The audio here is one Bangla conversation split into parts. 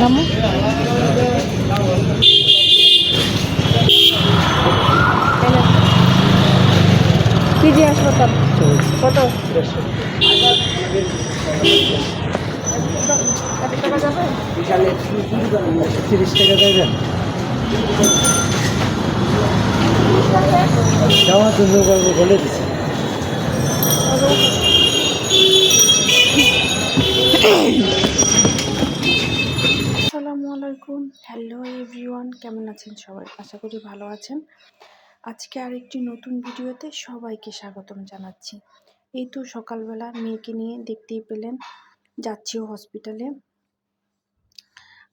নামো পিজি হাসপাতাল। কত তিরিশ টাকা দেবেন যাওয়ার জন্য বলে দিচ্ছি আসসালামু হ্যালো এভরিওয়ান, কেমন আছেন সবাই? আশা করি ভালো আছেন। আজকে আরেকটি নতুন ভিডিওতে সবাইকে স্বাগতম জানাচ্ছি। এই তো সকালবেলা মেয়েকে নিয়ে দেখতেই পেলেন যাচ্ছিও হসপিটালে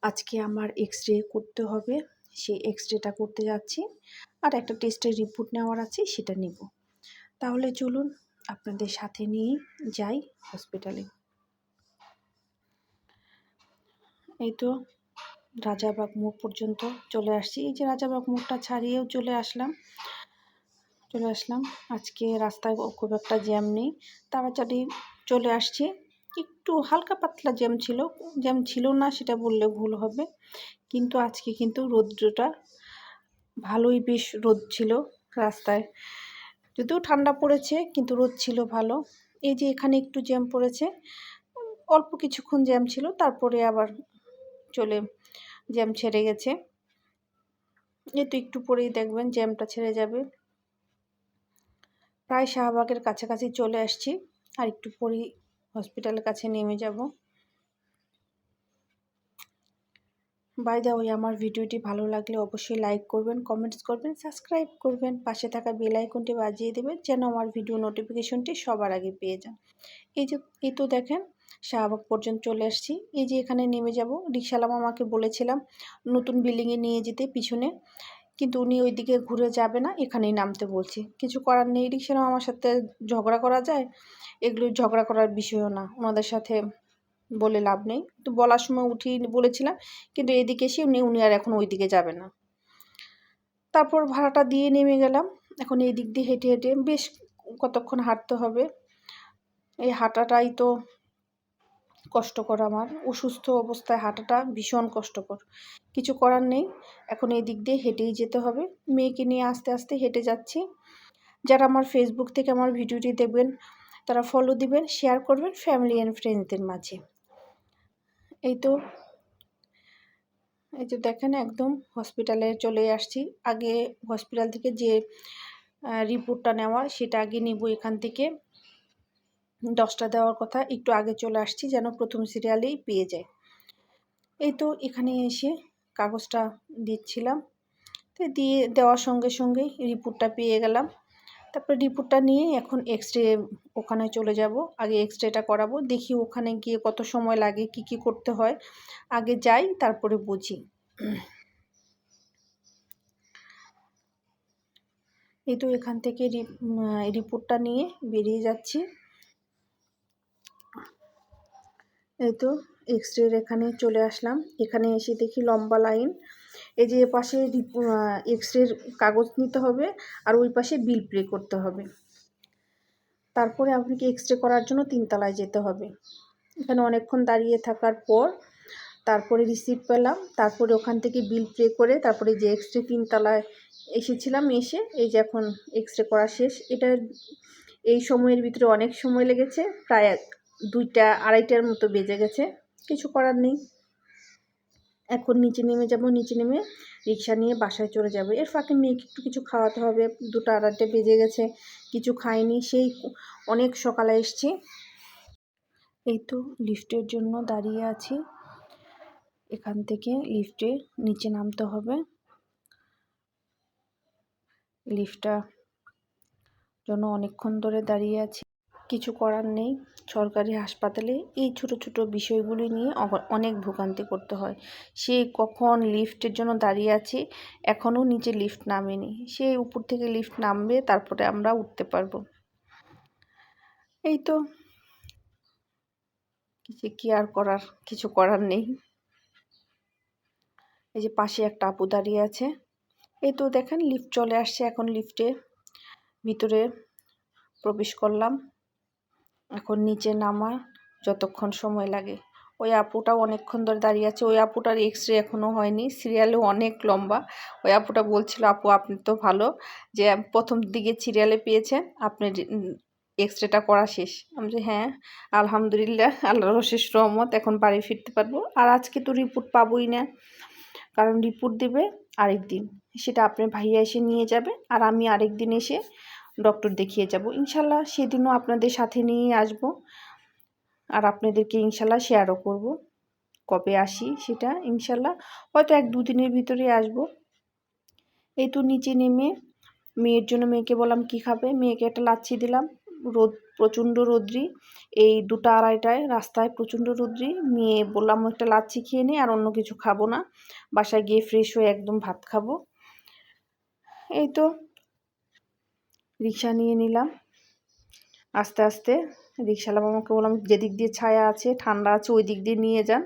আজকে আমার এক্স রে করতে হবে সেই এক্স রেটা করতে যাচ্ছি আর একটা টেস্টের রিপোর্ট নেওয়ার আছে, সেটা নিব। তাহলে চলুন আপনাদের সাথে নিয়ে যাই হসপিটালে এই তো রাজাবাগ মোড় পর্যন্ত চলে আসছি। এই যে রাজাবাগ মোড়টা ছাড়িয়েও চলে আসলাম। চলে আসলাম। আজকে রাস্তায় খুব একটা জ্যাম নেই। তাড়াতাড়ি চলে আসছি। একটু হালকা পাতলা জ্যাম ছিল। জ্যাম ছিল না, সেটা বললে ভুল হবে। কিন্তু আজকে কিন্তু রৌদ্রটা ভালোই বেশ রোদ ছিল রাস্তায়। যদিও ঠান্ডা পড়েছে, কিন্তু রোদ ছিল ভালো। এই যে এখানে একটু জ্যাম পড়েছে। অল্প কিছুক্ষণ জ্যাম ছিল, তারপরে আবার চলে জ্যাম ছেড়ে গেছে। এই তো একটু পরেই দেখবেন জ্যামটা ছেড়ে যাবে। প্রায় শাহবাগের কাছাকাছি চলে আসছি। আর একটু পরেই হসপিটালের কাছে নেমে যাব। বাই দা ওই আমার ভিডিওটি ভালো লাগলে অবশ্যই লাইক করবেন, কমেন্টস করবেন, সাবস্ক্রাইব করবেন। পাশে থাকা বেল আইকনটি বাজিয়ে দেবেন, যেন আমার ভিডিও নোটিফিকেশনটি সবার আগে পেয়ে যান। এই যে, এই তো দেখেন শাহবাগ পর্যন্ত চলে আসছি। এই যে এখানে নেমে যাব রিক্সালাম আমাকে বলেছিলাম নতুন বিল্ডিংয়ে নিয়ে যেতে পিছনে। কিন্তু উনি ওইদিকে ঘুরে যাবে না, এখানেই নামতে বলছে। কিছু করার নেই রিক্সালাম আমার সাথে ঝগড়া করা যায়? এগুলো ঝগড়া করার বিষয়ও না, ওনাদের সাথে বলে লাভ নেই। তো বলার সময় উঠিয়ে বলেছিলাম, কিন্তু এদিকে এসে উনি উনি আর এখন ওই দিকে যাবে না। তারপর ভাড়াটা দিয়ে নেমে গেলাম। এখন এই দিক দিয়ে হেঁটে হেঁটে বেশ কতক্ষণ হাঁটতে হবে। এই হাঁটাটাই তো কষ্টকর আমার। অসুস্থ অবস্থায় হাঁটাটা ভীষণ কষ্টকর। কিছু করার নেই। এখন এই দিক দিয়ে হেঁটেই যেতে হবে। মেয়েকে নিয়ে আস্তে আস্তে হেঁটে যাচ্ছি। যারা আমার ফেসবুক থেকে আমার ভিডিওটি দেখবেন, তারা ফলো দিবেন শেয়ার করবেন ফ্যামিলি অ্যান্ড ফ্রেন্ডসদের মাঝে। এই তো। এই যে দেখেন একদম হসপিটালে চলে আসছি। আগে হসপিটাল থেকে যে রিপোর্টটা নেওয়ার সেটা আগে নিব এখান থেকে। দশটা দেওয়ার কথা একটু আগে চলে আসছি যেন প্রথম সিরিয়ালেই পেয়ে যায়। এই তো এখানে এসে কাগজটা দিচ্ছিলাম। তো দিয়ে দেওয়ার সঙ্গে সঙ্গেই রিপোর্টটা পেয়ে গেলাম। তারপরে রিপোর্টটা নিয়ে এখন এক্স রে ওখানে চলে যাব। আগে এক্স রেটা করাবো, দেখি ওখানে গিয়ে কত সময় লাগে, কি কি করতে হয়। আগে যাই, তারপরে বুঝি। এই তো এখান থেকে রিপোর্টটা নিয়ে বেরিয়ে যাচ্ছি। এই তো এক্স রের এখানে চলে আসলাম। এখানে এসে দেখি লম্বা লাইন। এই যে পাশে এক্স রের কাগজ নিতে হবে আর ওই পাশে বিল পে করতে হবে। তারপরে আপনাকে এক্স রে করার জন্য তিনতলায় যেতে হবে। এখানে অনেকক্ষণ দাঁড়িয়ে থাকার পর তারপরে রিসিপ্ট পেলাম। তারপরে ওখান থেকে বিল পে করে তারপরে যে এক্স রে তিনতলায় এসেছিলাম এসে, এই যে এখন এক্স রে করা শেষ। এটা এই সময়ের ভিতরে অনেক সময় লেগেছে, প্রায় দুইটা, আড়াইটার মতো বেজে গেছে। কিছু করার নেই। এখন নিচে নেমে যাব, নিচে নেমে রিক্সা নিয়ে বাসায় চলে যাব। এর ফাঁকে মেয়েকে একটু কিছু খাওয়াতে হবে। দুটো আড়াইটা বেজে গেছে, কিছু খাইনি। সেই অনেক সকালে এসছি। এই তো লিফটের জন্য দাঁড়িয়ে আছি। এখান থেকে লিফটে নিচে নামতে হবে। লিফটটা জন্য অনেকক্ষণ ধরে দাঁড়িয়ে আছি। কিছু করার নেই। সরকারি হাসপাতালে এই ছোট ছোট বিষয়গুলি নিয়ে অনেক ভোগান্তি করতে হয়। সে কখন লিফটের জন্য দাঁড়িয়ে আছে, এখনও নিচে লিফট নামেনি। সে উপর থেকে লিফট নামবে, তারপরে আমরা উঠতে পারব। এই তো। কিছু কি আর করার, কিছু করার নেই। এই যে পাশে একটা আপু দাঁড়িয়ে আছে। এই তো দেখেন, লিফট চলে আসছে এখন লিফটে। ভিতরে প্রবেশ করলাম। এখন নিচে নামা যতক্ষণ সময় লাগে। ওই আপুটা অনেকক্ষণ ধরে দাঁড়িয়ে আছে। ওই আপুটার এক্স রে এখনও হয়নি। সিরিয়ালে অনেক লম্বা। ওই আপুটা বলছিল, আপু, আপনি তো ভালো। যে প্রথম দিকে সিরিয়ালে পেয়েছেন, আপনি এক্স রেটা করা শেষ। আমি যে হ্যাঁ আলহামদুলিল্লাহ, আল্লাহর অশেষ রহমত, এখন বাড়ি ফিরতে পারব। আর আজকে তো রিপোর্ট পাবোই না। কারণ রিপোর্ট দেবে আরেক দিন সেটা আপনার ভাইয়া এসে নিয়ে যাবে। আর আমি আরেক দিন এসে ডক্টর দেখিয়ে যাব। ইনশাল্লাহ সেদিনও আপনাদের সাথে নিয়ে আসব। আর আপনাদেরকে ইনশাল্লাহ শেয়ারও করব। কবে আসি সেটা ইনশাল্লাহ হয়তো এক দুদিনের ভিতরে আসব। এই তো নিচে নেমে মেয়ের জন্য মেয়েকে বললাম, কি খাবে? মেয়েকে একটা লাচ্ছি দিলাম। রোদ, প্রচণ্ড রোদ্রি। এই দুটা আড়াইটায় রাস্তায় প্রচণ্ড রোদ্রি। মেয়ে বললাম, একটা লাচ্ছি খেয়ে নিই আর অন্য কিছু খাব না। বাসায় গিয়ে ফ্রেশ হয়ে একদম ভাত খাব। এই তো রিক্সা নিয়ে নিলাম। আস্তে আস্তে রিক্সাওয়ালা মামাকে বললাম, যেদিক দিয়ে ছায়া আছে, ঠান্ডা আছে ওই দিক দিয়ে নিয়ে যান।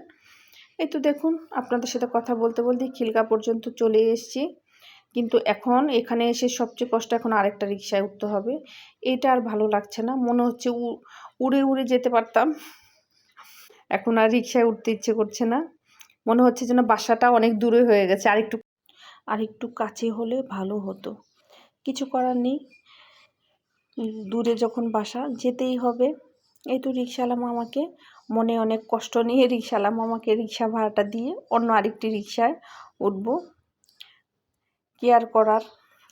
এই তো দেখুন, আপনাদের সাথে কথা বলতে বলতে খিলগা পর্যন্ত চলে এসেছি। কিন্তু এখন এখানে এসে সবচেয়ে কষ্ট এখন আরেকটা রিক্সায় উঠতে হবে। এটা আর ভালো লাগছে না। মনে হচ্ছে উড়ে উড়ে যেতে পারতাম। এখন আর রিক্সায় উঠতে ইচ্ছে করছে না। মনে হচ্ছে যেন বাসাটা অনেক দূরে হয়ে গেছে। আরেকটু আরেকটু কাছে হলে ভালো হতো। কিছু করার নেই। দূরে যখন বাসা যেতেই হবে, এই তো রিক্সাওয়ালা মামাকে মনে অনেক কষ্ট নিয়ে রিক্সাওয়ালা মামাকে রিক্সা ভাড়াটা দিয়ে অন্য আরেকটি রিক্সায় উঠবো। কি আর করার?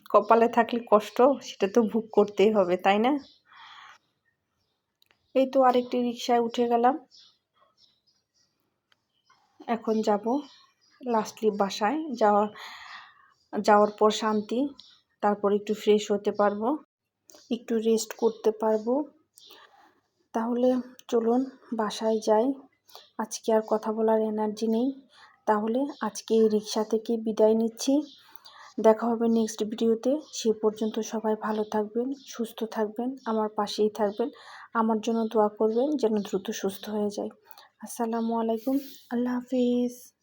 কপালে থাকলে কষ্ট, সেটা তো ভোগ করতেই হবে, তাই না? এই তো আরেকটি রিক্সায় উঠে গেলাম। এখন যাব লাস্টলি বাসায় যাওয়া, যাওয়ার পর শান্তি, তারপর একটু ফ্রেশ হতে পারব। একটু রেস্ট করতে পারব। তাহলে চলুন, বাসায় যাই। আজকে আর কথা বলার এনার্জি নেই। তাহলে আজকে এই রিক্সা থেকে বিদায় নিচ্ছি। দেখা হবে নেক্সট ভিডিওতে সে পর্যন্ত সবাই ভালো থাকবেন, সুস্থ থাকবেন, আমার পাশেই থাকবেন। আমার জন্য দোয়া করবেন যেন দ্রুত সুস্থ হয়ে যায়। আসসালামু আলাইকুম। আল্লাহ হাফিজ।